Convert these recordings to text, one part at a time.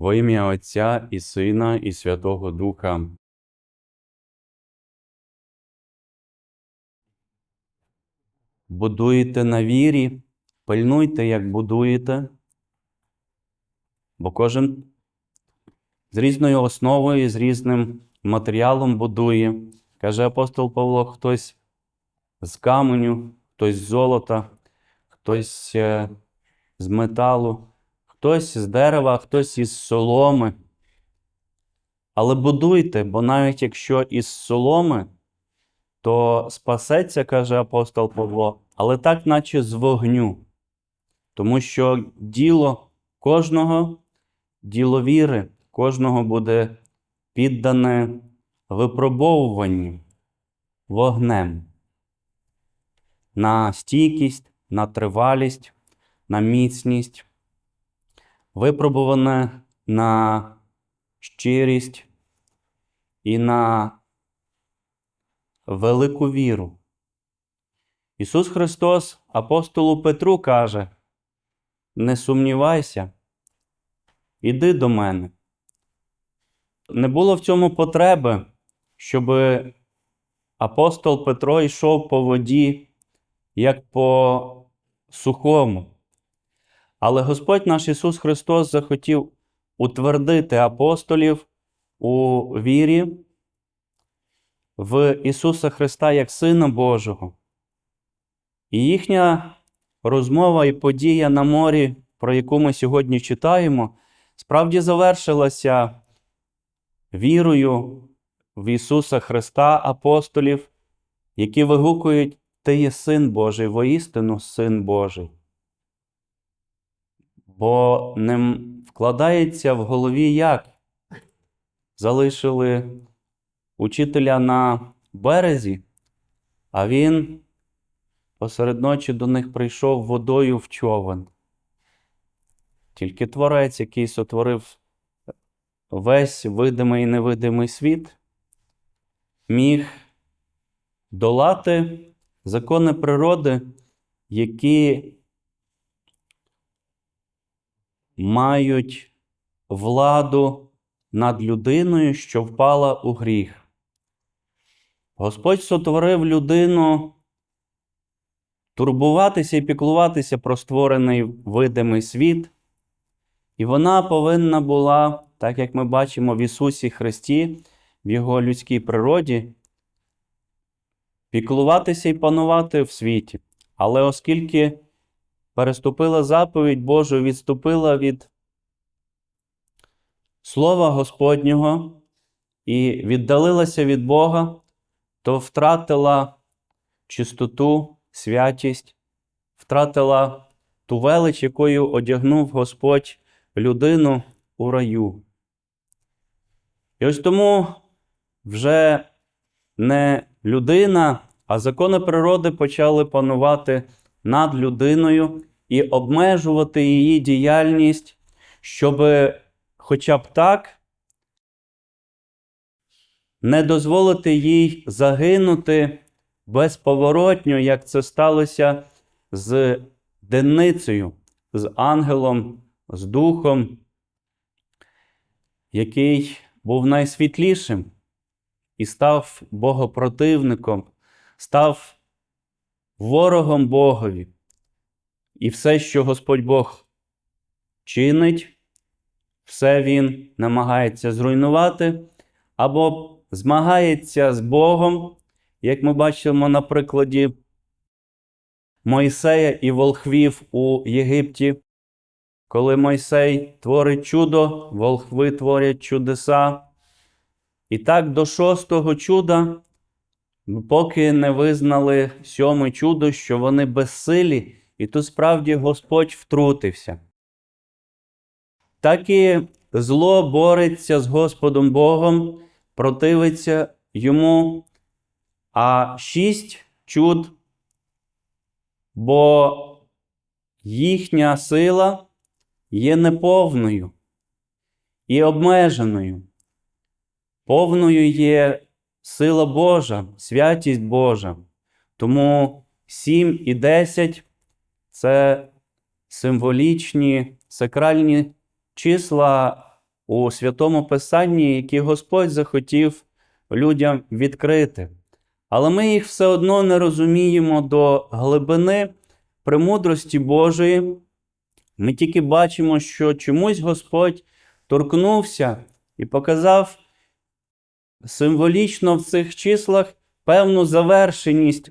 Во ім'я Отця і Сина, і Святого Духа. Будуєте на вірі, пильнуйте, як будуєте, бо кожен з різною основою, з різним матеріалом будує. Каже апостол Павло, хтось з каменю, хтось з золота, хтось е, з металу, хтось з дерева, хтось із соломи. Але будуйте, бо навіть якщо із соломи, то спасеться, каже апостол Павло, але так, наче з вогню. Тому що діло кожного, діло віри, кожного буде піддане випробовуванню вогнем на стійкість, на тривалість, на міцність, випробуване на щирість і на велику віру. Ісус Христос апостолу Петру каже: Не сумнівайся, іди до мене. Не було в цьому потреби, щоб апостол Петро йшов по воді, як по сухому. Але Господь наш Ісус Христос захотів утвердити апостолів у вірі в Ісуса Христа як Сина Божого. І їхня розмова і подія на морі, про яку ми сьогодні читаємо, справді завершилася вірою в Ісуса Христа апостолів, які вигукують Ти є Син Божий, воістину Син Божий. Бо не вкладається в голові як? Залишили учителя на березі, а він посеред ночі до них прийшов водою в човен. Тільки творець, який сотворив весь видимий і невидимий світ, міг долати закони природи, які мають владу над людиною, що впала у гріх. Господь сотворив людину турбуватися і піклуватися про створений видимий світ, і вона повинна була, так як ми бачимо в Ісусі Христі, в Його людській природі, піклуватися і панувати в світі. Але оскільки переступила заповідь Божу, відступила від Слова Господнього і віддалилася від Бога, то втратила чистоту, святість, втратила ту велич, якою одягнув Господь людину у раю. І ось тому вже не людина, а закони природи почали панувати над людиною і обмежувати її діяльність, щоб хоча б так не дозволити їй загинути безповоротньо, як це сталося з денницею, з ангелом, з духом, який був найсвітлішим і став богопротивником, став ворогом Богові. І все, що Господь Бог чинить, все він намагається зруйнувати або змагається з Богом, як ми бачимо на прикладі Мойсея і волхвів у Єгипті. Коли Мойсей творить чудо, волхви творять чудеса. І так до шостого чуда, поки не визнали сьоме чудо, що вони безсилі, і тут справді Господь втрутився. Так і зло бореться з Господом Богом, противиться йому, а шість чуд, бо їхня сила є неповною і обмеженою. Повною є сила Божа, святість Божа. Тому 7 і 10 це символічні сакральні числа у святому Писанні, які Господь захотів людям відкрити. Але ми їх все одно не розуміємо до глибини премудрості Божої. Ми тільки бачимо, що чомусь Господь торкнувся і показав символічно в цих числах певну завершеність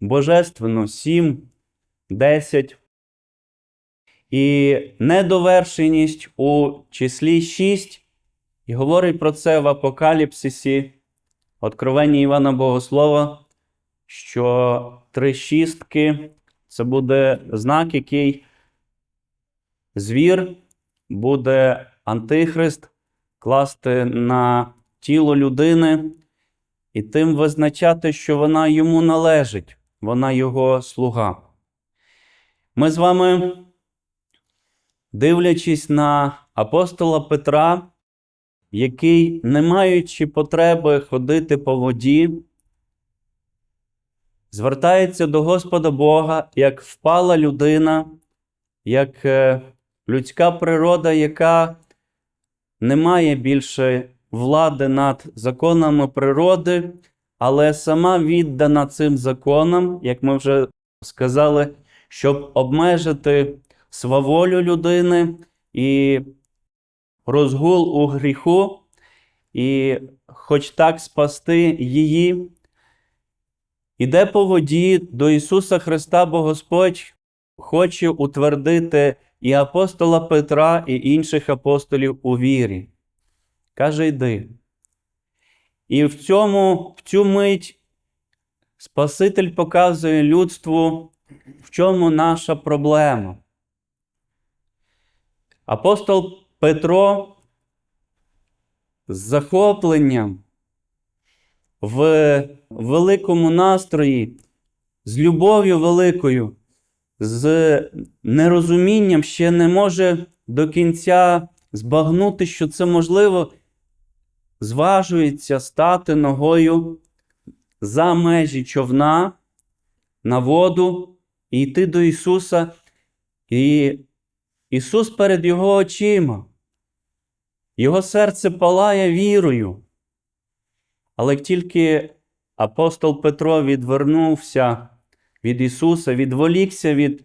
божественну 7, 10 і недовершеність у числі 6, і говорить про це в Апокаліпсисі, Откровенні Івана Богослова, що три шістки це буде знак, який звір буде антихрист класти на тіло людини і тим визначати, що вона йому належить, вона його слуга. Ми з вами, дивлячись на апостола Петра, який, не маючи потреби ходити по воді, звертається до Господа Бога як впала людина, як е, людська природа, яка не має більше влади над законами природи, але сама віддана цим законам, як ми вже сказали, щоб обмежити сваволю людини і розгул у гріху, і хоч так спасти її, іде по воді до Ісуса Христа, бо Господь хоче утвердити і апостола Петра, і інших апостолів у вірі. Каже, йди. І в цьому, в цю мить Спаситель показує людству, в чому наша проблема. Апостол Петро з захопленням в великому настрої, з любов'ю великою, з нерозумінням ще не може до кінця збагнути, що це можливо, зважується стати ногою за межі човна на воду і йти до Ісуса. І Ісус перед Його очима. Його серце палає вірою. Але як тільки апостол Петро відвернувся від Ісуса, відволікся від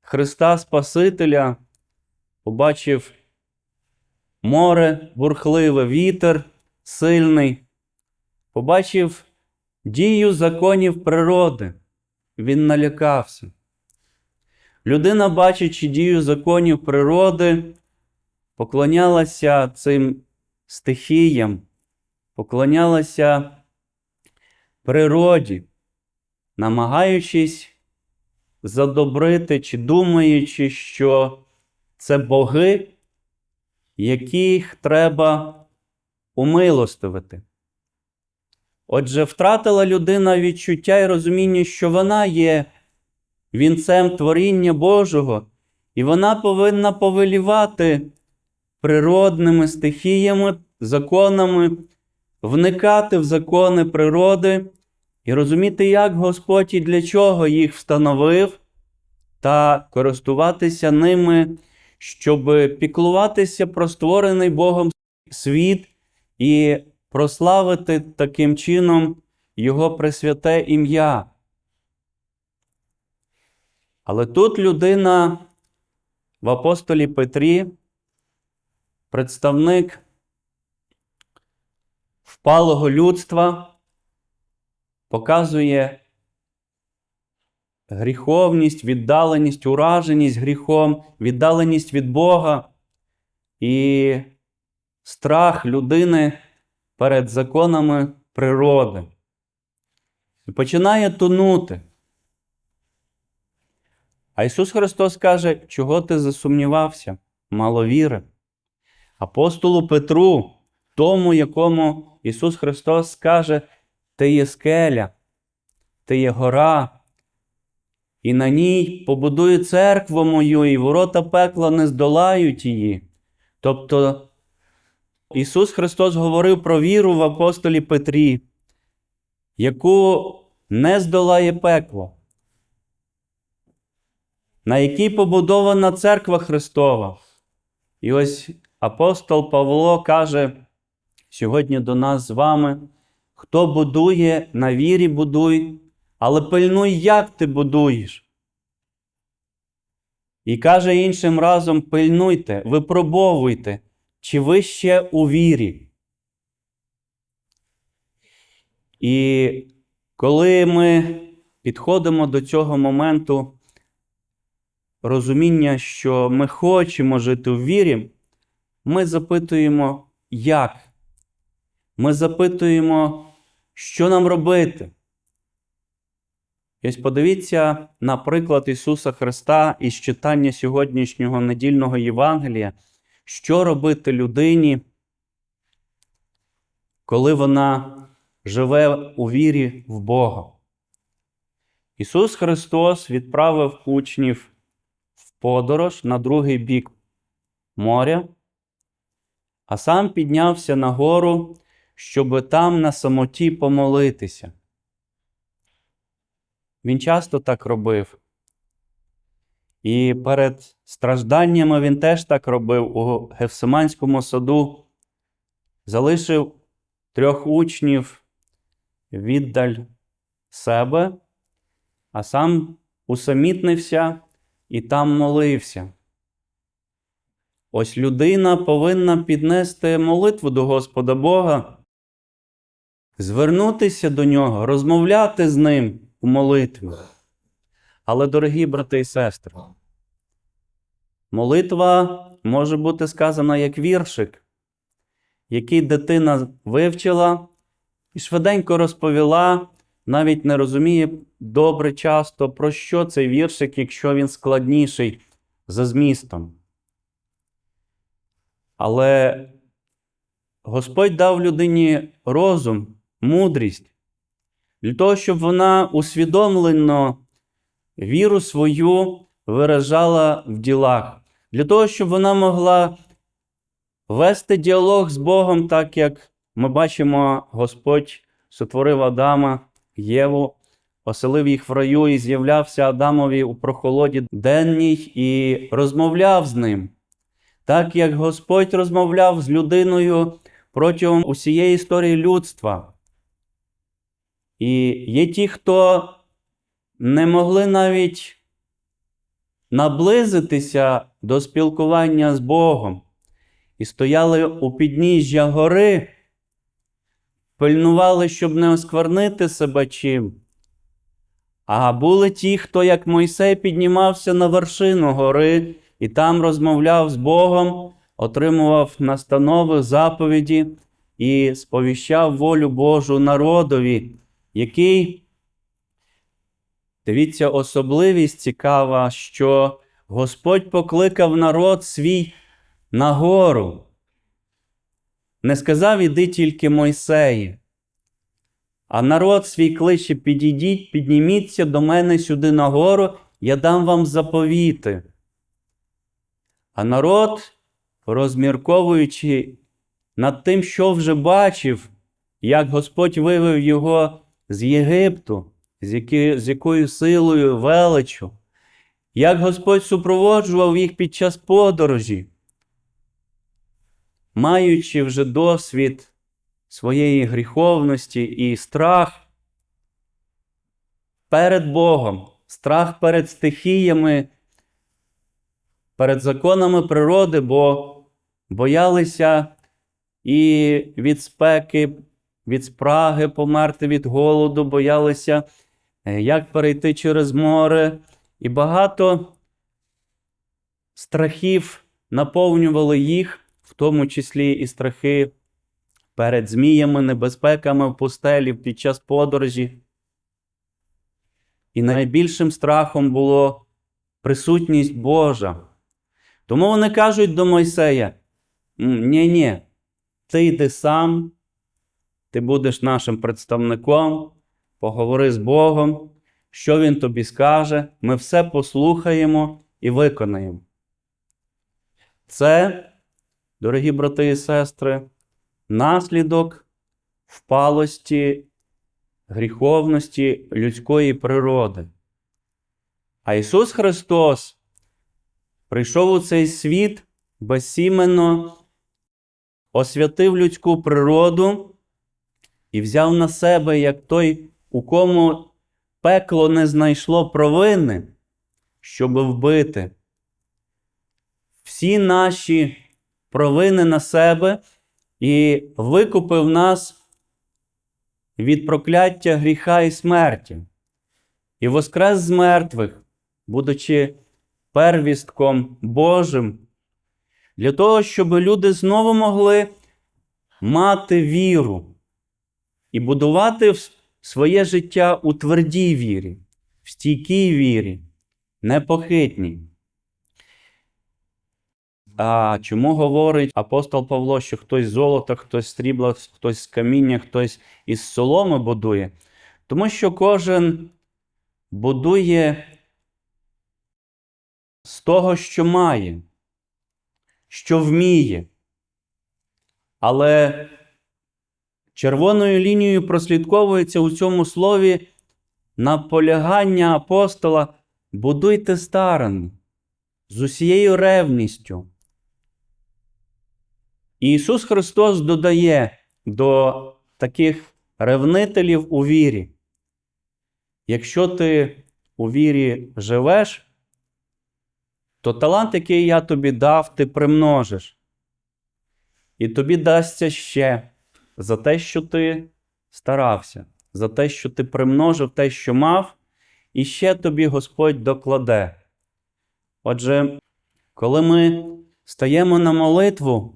Христа Спасителя, побачив море бурхливе, вітер сильний, побачив дію законів природи. Він налякався. Людина, бачачи дію законів природи, поклонялася цим стихіям, поклонялася природі, намагаючись задобрити чи думаючи, що це боги, яких треба умилостивити. Отже, втратила людина відчуття і розуміння, що вона є вінцем творіння Божого, і вона повинна повелівати природними стихіями, законами, вникати в закони природи і розуміти, як Господь і для чого їх встановив, та користуватися ними, щоб піклуватися про створений Богом світ і прославити таким чином Його пресвяте ім'я. Але тут людина в апостолі Петрі, представник впалого людства, показує гріховність, віддаленість, ураженість гріхом, віддаленість від Бога і страх людини перед законами природи. Починає тонути. А Ісус Христос каже, чого ти засумнівався, маловіри. Апостолу Петру, тому, якому Ісус Христос скаже, ти є скеля, ти є гора, і на ній побудую церкву мою, і ворота пекла не здолають її. Тобто Ісус Христос говорив про віру в апостолі Петрі, яку не здолає пекло на якій побудована церква Христова. І ось апостол Павло каже сьогодні до нас з вами: хто будує, на вірі будуй, але пильнуй, як ти будуєш. І каже іншим разом: пильнуйте, випробовуйте, чи ви ще у вірі. І коли ми підходимо до цього моменту розуміння, що ми хочемо жити в вірі, ми запитуємо, як? Ми запитуємо, що нам робити. Ось подивіться на приклад Ісуса Христа із читання сьогоднішнього недільного Євангелія, що робити людині, коли вона живе у вірі в Бога. Ісус Христос відправив учнів подорож на другий бік моря, а сам піднявся на гору, щоб там на самоті помолитися. Він часто так робив. І перед стражданнями він теж так робив у Гефсиманському саду, залишив трьох учнів віддаль себе, а сам усамітнився і там молився. Ось людина повинна піднести молитву до Господа Бога, звернутися до нього, розмовляти з ним у молитві. Але, дорогі брати і сестри, молитва може бути сказана як віршик, який дитина вивчила і швиденько розповіла, навіть не розуміє добре часто, про що цей віршик, якщо він складніший за змістом. Але Господь дав людині розум, мудрість для того, щоб вона усвідомлено віру свою виражала в ділах, для того, щоб вона могла вести діалог з Богом, так як ми бачимо, Господь сотворив Адама, Єву, оселив їх в раю і з'являвся Адамові у прохолоді денній і розмовляв з ним. Так як Господь розмовляв з людиною протягом усієї історії людства. І є ті, хто не могли навіть наблизитися до спілкування з Богом і стояли у підніжжя гори, пильнували, щоб не осквернити себе чим. А були ті, хто, як Мойсей, піднімався на вершину гори і там розмовляв з Богом, отримував настанови, заповіді і сповіщав волю Божу народові, який, дивіться, особливість цікава, що Господь покликав народ свій на гору. Не сказав іди тільки Мойсеї. А народ свій кличе, підійдіть, підніміться до мене сюди на гору, я дам вам заповіти. А народ, розмірковуючи над тим, що вже бачив, як Господь вивів його з Єгипту, з, які, з якою силою величу, як Господь супроводжував їх під час подорожі, маючи вже досвід своєї гріховності і страх перед Богом, страх перед стихіями, перед законами природи, бо боялися і від спеки, від спраги померти від голоду, боялися, е, як перейти через море, і багато страхів наповнювали їх, в тому числі і страхи перед зміями, небезпеками в пустелі під час подорожі. І найбільшим страхом було присутність Божа. Тому вони кажуть до Мойсея: ні, ні, ти йди сам, ти будеш нашим представником, поговори з Богом, що Він тобі скаже, ми все послухаємо і виконаємо. Це, дорогі брати і сестри, наслідок впалості, гріховності людської природи. А Ісус Христос прийшов у цей світ безсіменно освятив людську природу і взяв на себе, як той, у кому пекло не знайшло провини, щоб вбити. Всі наші провини на себе і викупив нас від прокляття гріха і смерті, і воскрес з мертвих, будучи первістком Божим, для того, щоб люди знову могли мати віру і будувати своє життя у твердій вірі, в стійкій вірі, непохитній. А чому говорить апостол Павло, що хтось з золота, хтось з срібла, хтось з каміння, хтось із соломи будує? Тому що кожен будує з того, що має, що вміє. Але червоною лінією прослідковується у цьому слові наполягання апостола будуйте старано, з усією ревністю. Ісус Христос додає до таких ревнителів у вірі. Якщо ти у вірі живеш, то талант, який я тобі дав, ти примножиш. І тобі дасться ще за те, що ти старався, за те, що ти примножив те, що мав, і ще тобі Господь докладе. Отже, коли ми стаємо на молитву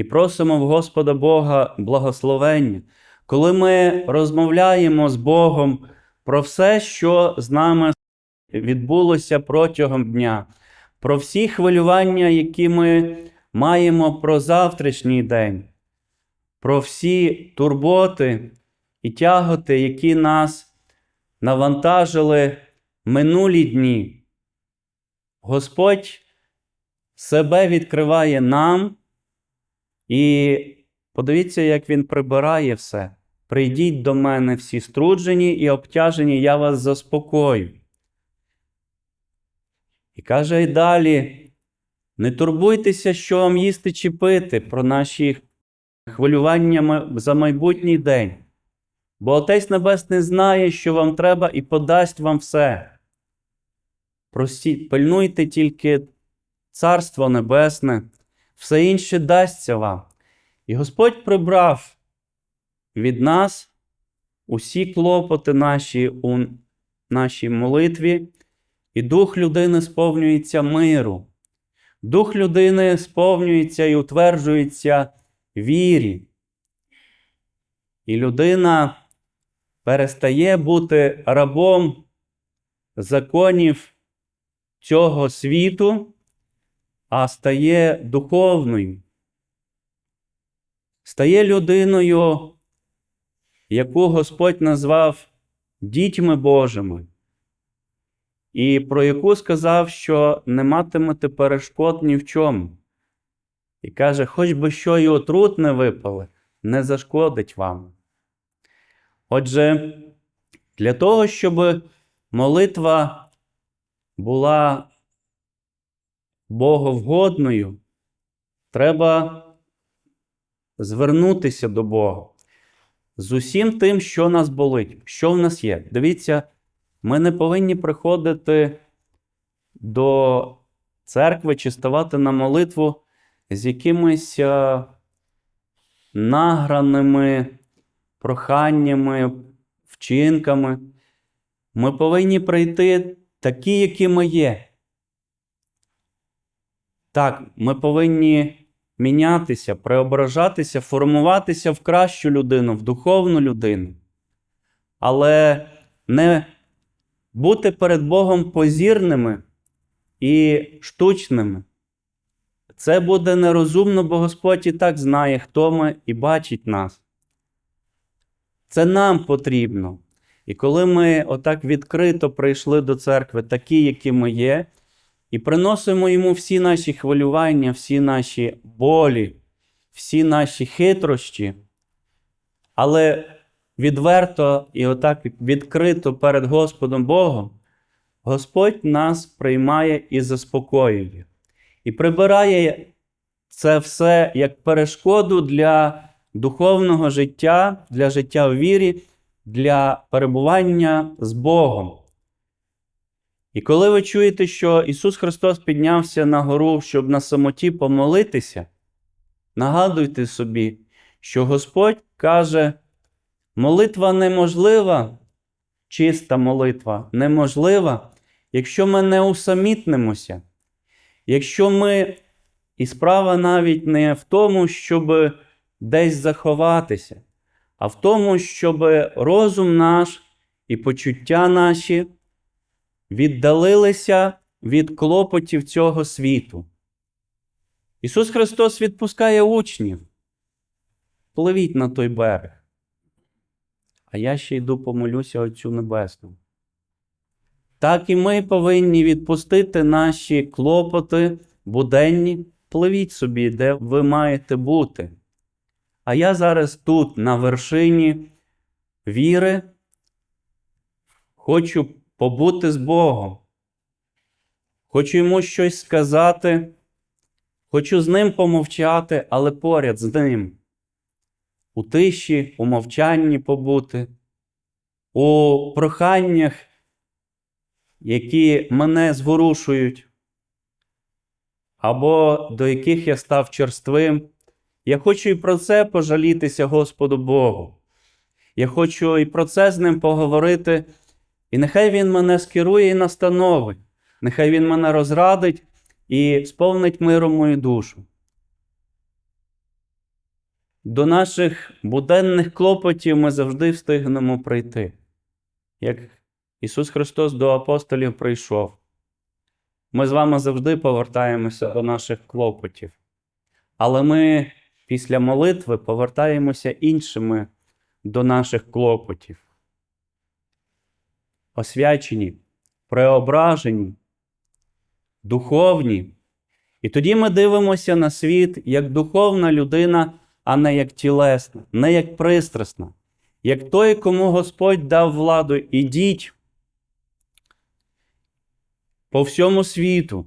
і просимо в Господа Бога благословення, коли ми розмовляємо з Богом про все, що з нами відбулося протягом дня, про всі хвилювання, які ми маємо про завтрашній день, про всі турботи і тяготи, які нас навантажили минулі дні. Господь себе відкриває нам, і подивіться, як Він прибирає все. Прийдіть до мене всі струджені і обтяжені, я вас заспокою. І каже й далі: не турбуйтеся, що вам їсти чи пити про наші хвилювання за майбутній день. Бо Отець Небесний знає, що вам треба, і подасть вам все. Прості, пильнуйте тільки Царство Небесне, все інше дасться вам. І Господь прибрав від нас усі клопоти наші у нашій молитві, і дух людини сповнюється миру. Дух людини сповнюється і утверджується вірі. І людина перестає бути рабом законів цього світу, а стає духовною. Стає людиною, яку Господь назвав дітьми Божими, і про яку сказав, що не матимете перешкод ні в чому. І каже, хоч би що й отрут не випали, не зашкодить вам. Отже, для того, щоб молитва була боговгодною, треба звернутися до Бога з усім тим, що нас болить, що в нас є. Дивіться, ми не повинні приходити до церкви чи ставати на молитву з якимись е, награними проханнями, вчинками. Ми повинні прийти такі, які ми є. Так, ми повинні мінятися, преображатися, формуватися в кращу людину, в духовну людину. Але не бути перед Богом позірними і штучними. Це буде нерозумно, бо Господь і так знає, хто ми і бачить нас. Це нам потрібно. І коли ми отак відкрито прийшли до церкви, такі, які ми є, і приносимо йому всі наші хвилювання, всі наші болі, всі наші хитрощі, але відверто і отак відкрито перед Господом Богом, Господь нас приймає і заспокоює, і прибирає це все як перешкоду для духовного життя, для життя в вірі, для перебування з Богом. І коли ви чуєте, що Ісус Христос піднявся на гору, щоб на самоті помолитися, нагадуйте собі, що Господь каже, молитва неможлива, чиста молитва неможлива, якщо ми не усамітнимося, якщо ми, і справа навіть не в тому, щоб десь заховатися, а в тому, щоб розум наш і почуття наші віддалилися від клопотів цього світу. Ісус Христос відпускає учнів. Пливіть на той берег. А я ще йду помолюся Отцю Небесному. Так і ми повинні відпустити наші клопоти буденні. Пливіть собі, де ви маєте бути. А я зараз тут, на вершині віри, хочу побути з Богом. Хочу йому щось сказати, хочу з ним помовчати, але поряд з ним. У тиші, у мовчанні побути, у проханнях, які мене зворушують, або до яких я став черствим. Я хочу і про це пожалітися Господу Богу. Я хочу і про це з ним поговорити. І нехай Він мене скерує і настановить, нехай Він мене розрадить і сповнить миром мою душу. До наших буденних клопотів ми завжди встигнемо прийти. Як Ісус Христос до апостолів прийшов. Ми з вами завжди повертаємося до наших клопотів. Але ми після молитви повертаємося іншими до наших клопотів освячені, преображені, духовні. І тоді ми дивимося на світ як духовна людина, а не як тілесна, не як пристрасна, як той, кому Господь дав владу, ідіть по всьому світу.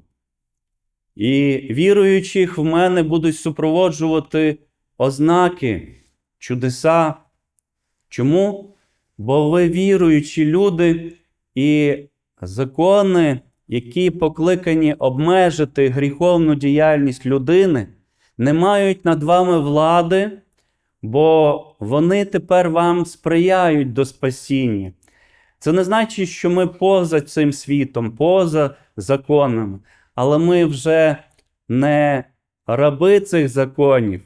І віруючих в мене будуть супроводжувати ознаки, чудеса. Чому? Бо ви віруючі люди, і закони, які покликані обмежити гріховну діяльність людини, не мають над вами влади, бо вони тепер вам сприяють до спасіння. Це не значить, що ми поза цим світом, поза законами, але ми вже не раби цих законів,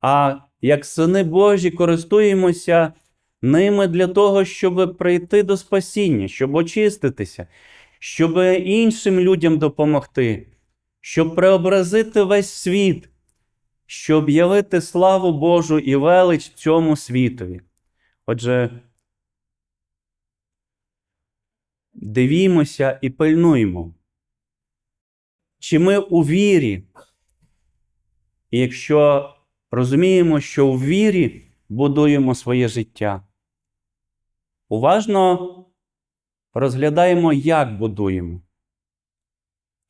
а як сини Божі користуємося ними для того, щоб прийти до спасіння, щоб очиститися, щоб іншим людям допомогти, щоб преобразити весь світ, щоб явити славу Божу і велич цьому світові. Отже, дивімося і пильнуємо. Чи ми у вірі? Якщо розуміємо, що у вірі будуємо своє життя, уважно розглядаємо, як будуємо.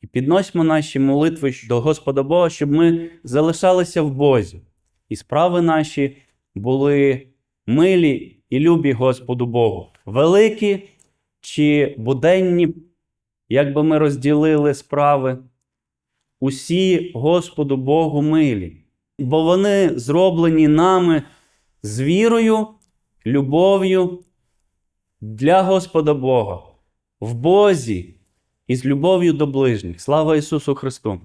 І підносимо наші молитви до Господа Бога, щоб ми залишалися в Бозі, і справи наші були милі і любі Господу Богу, великі чи буденні, як би ми розділили справи, усі Господу Богу милі, бо вони зроблені нами з вірою, любов'ю для Господа Бога, в Бозі і з любов'ю до ближніх. Слава Ісусу Христу!